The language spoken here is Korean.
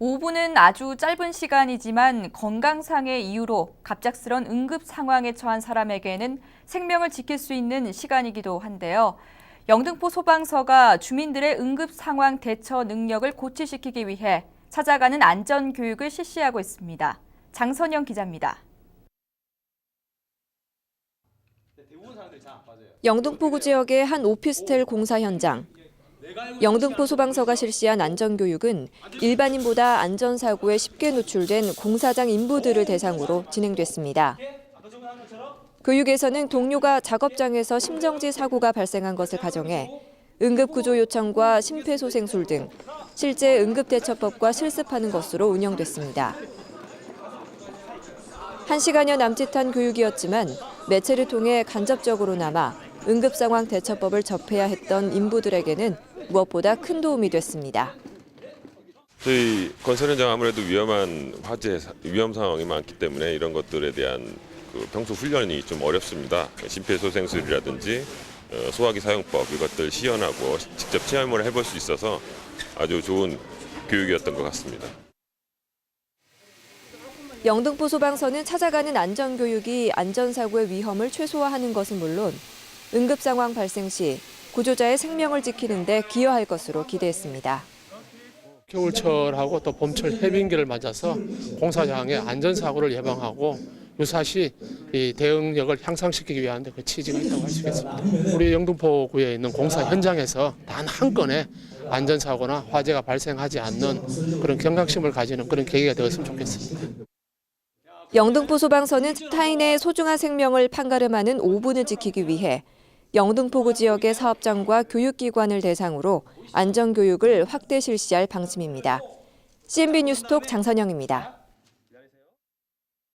5분은 아주 짧은 시간이지만 건강상의 이유로 갑작스런 응급 상황에 처한 사람에게는 생명을 지킬 수 있는 시간이기도 한데요. 영등포 소방서가 주민들의 응급 상황 대처 능력을 고취시키기 위해 찾아가는 안전 교육을 실시하고 있습니다. 장선영 기자입니다. 영등포구 지역의 한 오피스텔 공사 현장. 영등포 소방서가 실시한 안전교육은 일반인보다 안전사고에 쉽게 노출된 공사장 인부들을 대상으로 진행됐습니다. 교육에서는 동료가 작업장에서 심정지 사고가 발생한 것을 가정해 응급구조 요청과 심폐소생술 등 실제 응급대처법과 실습하는 것으로 운영됐습니다. 한 시간여 남짓한 교육이었지만 매체를 통해 간접적으로나마 응급상황 대처법을 접해야 했던 인부들에게는 무엇보다 큰 도움이 됐습니다. 저희 건설 현장 아무래도 위험한 화재 위험 상황이 많기 때문에 이런 것들에 대한 그 평소 훈련이 좀 어렵습니다. 심폐소생술이라든지 어, 소화기 사용법 이것들 시연하고 직접 체험을 해볼 수 있어서 아주 좋은 교육이었던 것 같습니다. 영등포 소방서는 찾아가는 안전교육이 안전사고의 위험을 최소화하는 것은 물론 응급상황 발생 시 구조자의 생명을 지키는 데 기여할 것으로 기대했습니다. 겨울철하고 또 봄철 해빙기를 맞아서 공사장의 안전사고를 예방하고 유사시 이 대응력을 향상시키기 위한 그 취지가 있다고 할 수 있겠습니다. 우리 영등포구에 있는 공사 현장에서 단 한 건의 안전사고나 화재가 발생하지 않는 그런 경각심을 가지는 그런 계기가 되었으면 좋겠습니다. 영등포 소방서는 타인의 소중한 생명을 판가름하는 5분을 지키기 위해 영등포구 지역의 사업장과 교육기관을 대상으로 안전교육을 확대 실시할 방침입니다. CNB 뉴스톡 장선영입니다.